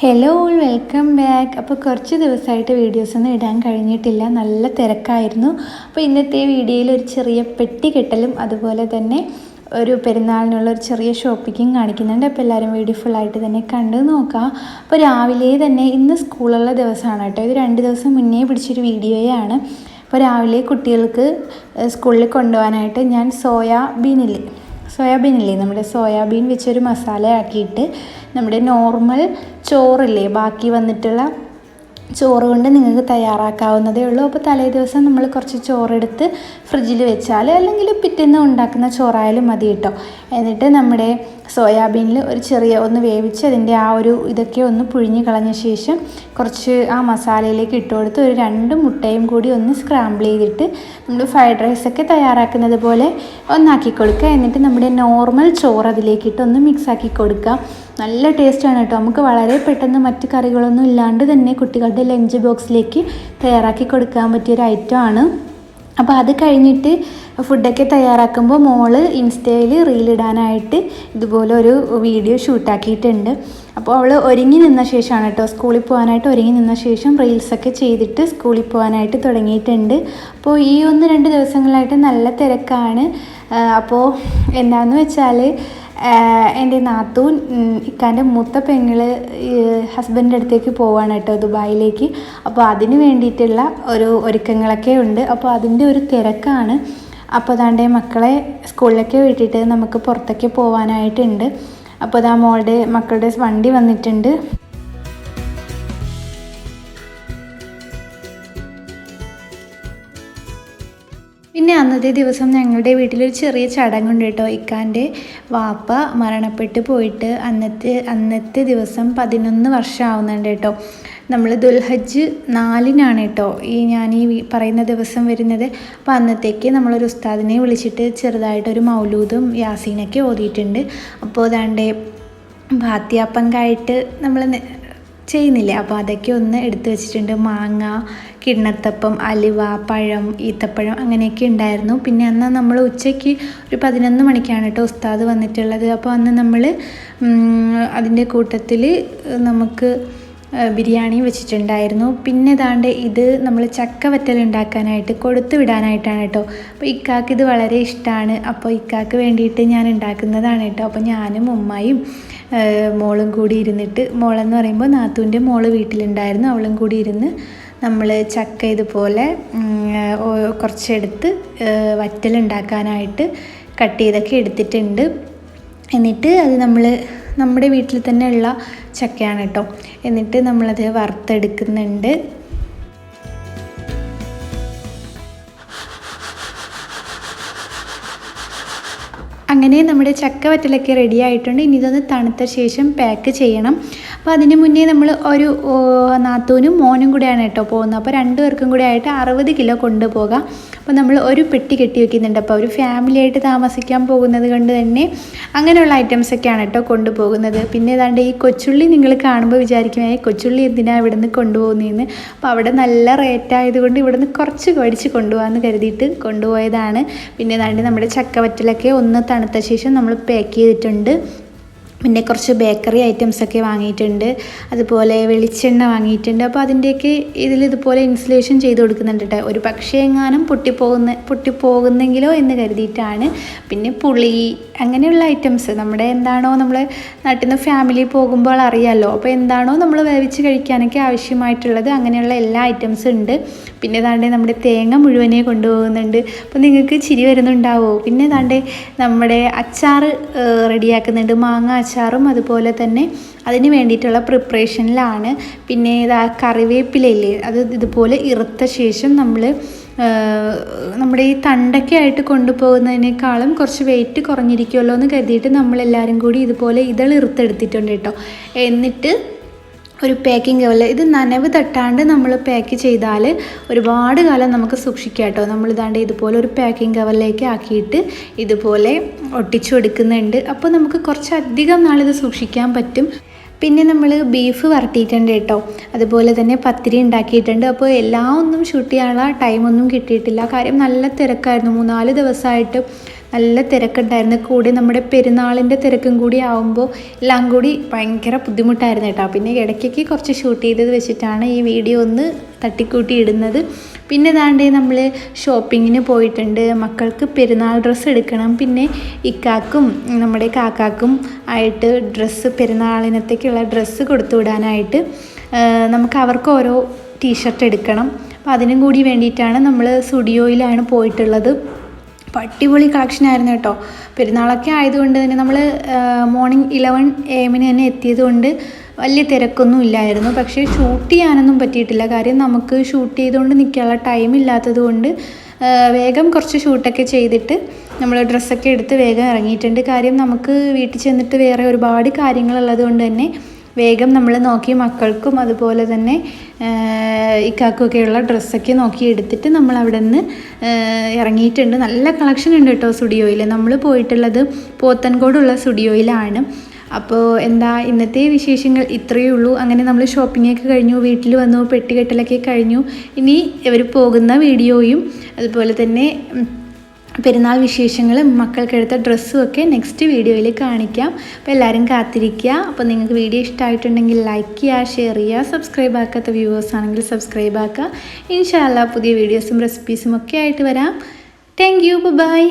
Hello all welcome back അപ്പോൾ കുറച്ച് ദിവസമായിട്ട് വീഡിയോസൊന്നും ഇടാൻ കഴിഞ്ഞിട്ടില്ല. നല്ല തിരക്കായിരുന്നു. അപ്പോൾ ഇന്നത്തെ വീഡിയോയിൽ ഒരു ചെറിയ പെട്ടി കെട്ടലും അതുപോലെ തന്നെ ഒരു പെരുന്നാളിനുള്ള ഒരു ചെറിയ ഷോപ്പിക്കും കാണിക്കുന്നുണ്ട്. അപ്പോൾ എല്ലാവരും വീഡിയോ ഫുള്ളായിട്ട് തന്നെ കണ്ടു നോക്കാം. അപ്പോൾ രാവിലെ തന്നെ ഇന്ന് സ്കൂളുള്ള ദിവസമാണ് കേട്ടോ. ഇത് രണ്ട് ദിവസം മുന്നേ പിടിച്ചൊരു വീഡിയോയാണ് അപ്പോൾ രാവിലെ കുട്ടികൾക്ക് സ്കൂളിൽ കൊണ്ടുപോകാനായിട്ട് ഞാൻ സോയാബീനില്ലേ സോയാബീൻ ഇല്ലേ നമ്മുടെ സോയാബീൻ വെച്ചൊരു മസാല ആക്കിയിട്ട് നമ്മുടെ നോർമൽ ചോറില്ലേ? ബാക്കി വന്നിട്ടുള്ള ചോറ് കൊണ്ട് നിങ്ങൾക്ക് തയ്യാറാക്കാവുന്നതേ ഉള്ളൂ. അപ്പോൾ തലേ ദിവസം നമ്മൾ കുറച്ച് ചോറെടുത്ത് ഫ്രിഡ്ജിൽ വെച്ചാൽ അല്ലെങ്കിൽ പിറ്റേന്ന് ഉണ്ടാക്കുന്ന ചോറായാലും മതി കേട്ടോ. എന്നിട്ട് നമ്മുടെ സോയാബീനിൽ ഒരു ചെറിയ ഒന്ന് വേവിച്ച് അതിന്റെ ആ ഒരു ഇതൊക്കെ ഒന്ന് പുഴിഞ്ഞ് കളഞ്ഞ ശേഷം കുറച്ച് ആ മസാലയിലേക്ക് ഇട്ട് കൊടുത്ത് ഒരു രണ്ട് മുട്ടയും കൂടി ഒന്ന് സ്ക്രാമ്പിൾ ചെയ്തിട്ട് നമ്മൾ ഫ്രൈഡ് റൈസൊക്കെ തയ്യാറാക്കുന്നത് പോലെ ഒന്നാക്കി കൊടുക്കുക. എന്നിട്ട് നമ്മുടെ നോർമൽ ചോറ് അതിലേക്കിട്ട് ഒന്ന് മിക്സ് ആക്കി കൊടുക്കുക. നല്ല ടേസ്റ്റാണ് കേട്ടോ. നമുക്ക് വളരെ പെട്ടെന്ന് മറ്റ് കറികളൊന്നും ഇല്ലാണ്ട് തന്നെ കുട്ടികളുടെ ലഞ്ച് ബോക്സിലേക്ക് തയ്യാറാക്കി കൊടുക്കാൻ പറ്റിയൊരു ഐറ്റമാണ് അപ്പോൾ അത് കഴിഞ്ഞിട്ട് ഫുഡൊക്കെ തയ്യാറാക്കുമ്പോൾ മോൾ ഇൻസ്റ്റയിൽ റീലിടാനായിട്ട് ഇതുപോലെ ഒരു വീഡിയോ ഷൂട്ടാക്കിയിട്ടുണ്ട് അപ്പോൾ അവൾ ഒരുങ്ങി നിന്ന ശേഷമാണ് കേട്ടോ സ്കൂളിൽ പോകാനായിട്ട് ഒരുങ്ങി നിന്ന ശേഷം റീൽസൊക്കെ ചെയ്തിട്ട് സ്കൂളിൽ പോകാനായിട്ട് തുടങ്ങിയിട്ടുണ്ട്. അപ്പോൾ ഈ ഒന്ന് രണ്ട് ദിവസങ്ങളായിട്ട് നല്ല തിരക്കാണ്. അപ്പോൾ എന്താണെന്ന് വെച്ചാൽ എന്റെ നാത്തൂൻ ഇക്കാന്റെ മൂത്ത പെങ്ങൾ ഹസ്ബൻഡിന്റെ അടുത്തേക്ക് പോവാണ് കേട്ടോ ദുബായിലേക്ക്. അപ്പോൾ അതിന് വേണ്ടിയിട്ടുള്ള ഒരു ഒരുക്കങ്ങളൊക്കെ ഉണ്ട്. അപ്പോൾ അതിന്റെ ഒരു തിരക്കാണ്. അപ്പോൾ അതാണ്ട് മക്കളെ സ്കൂളിലേക്ക് വിട്ടിട്ട് നമുക്ക് പുറത്തേക്ക് പോകാനായിട്ടുണ്ട് അപ്പോൾ അതാ മോളുടെ മക്കളുടെ വണ്ടി വന്നിട്ടുണ്ട്. പിന്നെ അന്നത്തെ ദിവസം ഞങ്ങളുടെ വീട്ടിലൊരു ചെറിയ ചടങ്ങുണ്ട് കേട്ടോ. ഇക്കാന്റെ വാപ്പ മരണപ്പെട്ട് പോയിട്ട് അന്നത്തെ അന്നത്തെ ദിവസം പതിനൊന്ന് വർഷം ആവുന്നുണ്ട് കേട്ടോ. നമ്മൾ ദുൽഹജ്ജ് നാലിനാണ് കേട്ടോ ഈ ഞാൻ ഈ പറയുന്ന ദിവസം വരുന്നത്. അപ്പോൾ അന്നത്തേക്ക് നമ്മളൊരു ഉസ്താദിനെ വിളിച്ചിട്ട് ചെറുതായിട്ടൊരു മൗലൂദും യാസീനൊക്കെ ഓതിയിട്ടുണ്ട്. അപ്പോൾ അതാണ്ട് ഭാത്യാപ്പങ്കായിട്ട് നമ്മൾ ചെയ്യുന്നില്ലേ? അപ്പോൾ അതൊക്കെ ഒന്ന് എടുത്തു വെച്ചിട്ടുണ്ട്. മാങ്ങ കിണ്ണത്തപ്പം അലുവ പഴം ഈത്തപ്പഴം അങ്ങനെയൊക്കെ ഉണ്ടായിരുന്നു. പിന്നെ അന്ന് നമ്മൾ ഉച്ചയ്ക്ക് ഒരു പതിനൊന്ന് മണിക്കാണ് കേട്ടോ ഉസ്താദ് വന്നിട്ടുള്ളത്. അപ്പോൾ അന്ന് നമ്മൾ അതിന്റെ കൂട്ടത്തിൽ നമുക്ക് ബിരിയാണി വെച്ചിട്ടുണ്ടായിരുന്നു. പിന്നെ ദാണ്ട് ഇത് നമ്മൾ ചക്ക വറ്റൽ ഉണ്ടാക്കാനായിട്ട് കൊടുത്തു വിടാനായിട്ടാണ് കേട്ടോ അപ്പോൾ ഇക്കാക്ക് ഇത് വളരെ ഇഷ്ടമാണ് അപ്പോൾ ഇക്കാക്ക് വേണ്ടിയിട്ട് ഞാൻ ഉണ്ടാക്കുന്നതാണ് കേട്ടോ അപ്പോൾ ഞാനും ഉമ്മായും മോളും കൂടി ഇരുന്നിട്ട് മോളെന്ന് പറയുമ്പോൾ നാത്തൂന്റെ മോൾ വീട്ടിലുണ്ടായിരുന്നു. അവളും കൂടി ഇരുന്ന് നമ്മൾ ചക്ക ഇതുപോലെ കുറച്ചെടുത്ത് വറ്റലുണ്ടാക്കാനായിട്ട് കട്ട് ചെയ്തൊക്കെ എടുത്തിട്ടുണ്ട്. എന്നിട്ട് അത് നമ്മൾ നമ്മുടെ വീട്ടിൽ തന്നെ ഉള്ള ചക്കയാണ് കേട്ടോ. എന്നിട്ട് നമ്മളത് വറുത്തെടുക്കുന്നുണ്ട്. അങ്ങനെ നമ്മുടെ ചക്ക വറ്റലൊക്കെ റെഡി ആയിട്ടുണ്ട്. ഇനി ഇതൊന്ന് തണുത്ത ശേഷം പാക്ക് ചെയ്യണം. അപ്പോൾ അതിന് മുന്നേ നമ്മൾ ഒരു നാത്തൂനും മോനും കൂടെയാണ് കേട്ടോ പോകുന്നത്. അപ്പോൾ രണ്ടു പേർക്കും കൂടെ ആയിട്ട് അറുപത് കിലോ കൊണ്ടുപോകാം. അപ്പോൾ നമ്മൾ ഒരു പെട്ടി കെട്ടി വെക്കുന്നുണ്ട്. അപ്പോൾ ഒരു ഫാമിലിയായിട്ട് താമസിക്കാൻ പോകുന്നത് കൊണ്ട് തന്നെ അങ്ങനെയുള്ള ഐറ്റംസൊക്കെയാണ് കേട്ടോ കൊണ്ടുപോകുന്നത്. പിന്നെ ഏതാണ്ട് ഈ കൊച്ചുള്ളി നിങ്ങൾ കാണുമ്പോൾ വിചാരിക്കും ഏ കൊച്ചുള്ളി എന്തിനാണ് ഇവിടെ നിന്ന് കൊണ്ടുപോകുന്നതെന്ന് അപ്പോൾ അവിടെ നല്ല റേറ്റ് ആയതുകൊണ്ട് ഇവിടുന്ന് കുറച്ച് മേടിച്ച് കൊണ്ടുപോകാമെന്ന് കരുതിയിട്ട് കൊണ്ടുപോയതാണ്. പിന്നെ ഏതാണ്ട് നമ്മുടെ ചക്കവറ്റലൊക്കെ ഒന്ന് തണുത്ത ശേഷം നമ്മൾ പാക്ക് ചെയ്തിട്ടുണ്ട്. പിന്നെ കുറച്ച് ബേക്കറി ഐറ്റംസ് ഒക്കെ വാങ്ങിയിട്ടുണ്ട്. അതുപോലെ വെളിച്ചെണ്ണ വാങ്ങിയിട്ടുണ്ട്. അപ്പോൾ അതിന്റെയൊക്കെ ഇതിൽ ഇതുപോലെ ഇൻസുലേഷൻ ചെയ്ത് കൊടുക്കുന്നുണ്ട് കേട്ടോ ഒരു പക്ഷേ എങ്ങാനും പൊട്ടിപ്പോകുന്ന പൊട്ടിപ്പോകുന്നെങ്കിലോ എന്ന് കരുതിയിട്ടാണ്. പിന്നെ പുളി അങ്ങനെയുള്ള ഐറ്റംസ് നമ്മുടെ എന്താണോ നമ്മൾ നാട്ടിൽ നിന്ന് ഫാമിലി പോകുമ്പോൾ അറിയാമല്ലോ അപ്പോൾ എന്താണോ നമ്മൾ വേവിച്ച് കഴിക്കാനൊക്കെ ആവശ്യമായിട്ടുള്ളത്. അങ്ങനെയുള്ള എല്ലാ ഐറ്റംസും ഉണ്ട്. പിന്നെ താണ്ടെ നമ്മുടെ തേങ്ങ മുഴുവനെ കൊണ്ടുപോകുന്നുണ്ട്. അപ്പോൾ നിങ്ങൾക്ക് ചിരി വരുന്നുണ്ടാവോ? പിന്നെ താണ്ടെ നമ്മുടെ അച്ചാർ റെഡിയാക്കുന്നുണ്ട്. മാങ്ങ അച്ചാറും അതുപോലെ തന്നെ അതിന് വേണ്ടിയിട്ടുള്ള പ്രിപ്പറേഷനിലാണ് പിന്നെ ഇതാ കറിവേപ്പിലയില്ലേ അത് ഇതുപോലെ ഇറുത്ത ശേഷം നമ്മൾ നമ്മുടെ ഈ തണ്ടൊക്കെ ആയിട്ട് കൊണ്ടുപോകുന്നതിനേക്കാളും കുറച്ച് വെയിറ്റ് കുറഞ്ഞിരിക്കുമല്ലോ എന്ന് കരുതിയിട്ട് നമ്മളെല്ലാവരും കൂടി ഇതുപോലെ ഇതൾ ഇറുത്തെടുത്തിട്ടുണ്ട് കേട്ടോ. എന്നിട്ട് ഒരു പാക്കിംഗ് കവറിൽ ഇത് നനവ് തട്ടാണ്ട് നമ്മൾ പാക്ക് ചെയ്താൽ ഒരുപാട് കാലം നമുക്ക് സൂക്ഷിക്കാം കേട്ടോ. നമ്മൾ ഇതാണ്ട് ഇതുപോലെ ഒരു പാക്കിംഗ് കവറിലേക്ക് ആക്കിയിട്ട് ഇതുപോലെ ഒട്ടിച്ചു കൊടുക്കുന്നുണ്ട്. അപ്പോൾ നമുക്ക് കുറച്ചധികം നാളിത് സൂക്ഷിക്കാൻ പറ്റും. പിന്നെ നമ്മൾ ബീഫ് വരട്ടിയിട്ടുണ്ട് കേട്ടോ. അതുപോലെ തന്നെ പത്തിരി ഉണ്ടാക്കിയിട്ടുണ്ട്. അപ്പോൾ എല്ലാം ഒന്നും ഷൂട്ട് ചെയ്യാനുള്ള ടൈമൊന്നും കിട്ടിയിട്ടില്ല. കാര്യം നല്ല തിരക്കായിരുന്നു. മൂന്നാൽ ദിവസമായിട്ട് നല്ല തിരക്കുണ്ടായിരുന്നു. കൂടി നമ്മുടെ പെരുന്നാളിന്റെ തിരക്കും കൂടി ആവുമ്പോൾ എല്ലാം കൂടി ഭയങ്കര ബുദ്ധിമുട്ടായിരുന്നു കേട്ടോ. പിന്നെ ഇടയ്ക്കൊക്കെ കുറച്ച് ഷൂട്ട് ചെയ്തത് വെച്ചിട്ടാണ് ഈ വീഡിയോ ഒന്ന് തട്ടിക്കൂട്ടി ഇടുന്നത്. പിന്നെ ദാണ്ടേ നമ്മൾ ഷോപ്പിങ്ങിന് പോയിട്ടുണ്ട്. മക്കൾക്ക് പെരുന്നാൾ ഡ്രസ്സ് എടുക്കണം. പിന്നെ ഇക്കാക്കും നമ്മുടെ കാക്കാക്കും ആയിട്ട് ഡ്രസ്സ് പെരുന്നാളിനത്തേക്കുള്ള ഡ്രസ്സ് കൊടുത്തു വിടാനായിട്ട് നമുക്ക് അവർക്ക് ഓരോ ടീഷർട്ട് എടുക്കണം. അപ്പോൾ അതിനും കൂടി വേണ്ടിയിട്ടാണ് നമ്മൾ സ്റ്റുഡിയോയിലാണ് പോയിട്ടുള്ളത്. അടിപൊളി കളക്ഷൻ ആയിരുന്നു കേട്ടോ. പെരുന്നാളൊക്കെ ആയതുകൊണ്ട് തന്നെ നമ്മൾ മോർണിംഗ് ഇലവൻ എ എമ്മിന് തന്നെ എത്തിയത് കൊണ്ട് വലിയ തിരക്കൊന്നും ഇല്ലായിരുന്നു. പക്ഷേ ഷൂട്ട് ചെയ്യാനൊന്നും പറ്റിയിട്ടില്ല. കാര്യം നമുക്ക് ഷൂട്ട് ചെയ്തുകൊണ്ട് നിൽക്കാനുള്ള ടൈം ഇല്ലാത്തത് കൊണ്ട് വേഗം കുറച്ച് ഷൂട്ടൊക്കെ ചെയ്തിട്ട് നമ്മൾ ഡ്രസ്സൊക്കെ എടുത്ത് വേഗം ഇറങ്ങിയിട്ടുണ്ട്. കാര്യം നമുക്ക് വീട്ടിൽ ചെന്നിട്ട് വേറെ ഒരുപാട് കാര്യങ്ങളുള്ളത് കൊണ്ട് തന്നെ വേഗം നമ്മൾ നോക്കി മക്കൾക്കും അതുപോലെ തന്നെ ഇക്കാക്കൊക്കെയുള്ള ഡ്രസ്സൊക്കെ നോക്കി എടുത്തിട്ട് നമ്മൾ അവിടെ നിന്ന് ഇറങ്ങിയിട്ടുണ്ട്. നല്ല കളക്ഷൻ ഉണ്ട് കേട്ടോ സ്റ്റുഡിയോയിൽ നമ്മൾ പോയിട്ടുള്ളത് പോത്തൻകോടുള്ള സ്റ്റുഡിയോയിലാണ്. അപ്പോൾ എന്താ ഇന്നത്തെ വിശേഷങ്ങൾ ഇത്രയേ ഉള്ളൂ. അങ്ങനെ നമ്മൾ ഷോപ്പിങ്ങൊക്കെ കഴിഞ്ഞു വീട്ടിൽ വന്നു പെട്ടികെട്ടലൊക്കെ കഴിഞ്ഞു. ഇനി ഇവർ പോകുന്ന വീഡിയോയും അതുപോലെ തന്നെ പെരുന്നാൾ വിശേഷങ്ങളും മക്കൾക്കെടുത്ത ഡ്രസ്സും ഒക്കെ നെക്സ്റ്റ് വീഡിയോയിൽ കാണിക്കാം. അപ്പോൾ എല്ലാവരും കാത്തിരിക്കുക. അപ്പോൾ നിങ്ങൾക്ക് വീഡിയോ ഇഷ്ടമായിട്ടുണ്ടെങ്കിൽ ലൈക്ക് ചെയ്യുക ഷെയർ ചെയ്യുക സബ്സ്ക്രൈബ് ആക്കാത്ത വ്യൂവേഴ്സ് ആണെങ്കിൽ സബ്സ്ക്രൈബ് ആക്കുക. ഇൻഷാല്ല പുതിയ വീഡിയോസും റെസിപ്പീസും ഒക്കെ ആയിട്ട് വരാം. Thank you by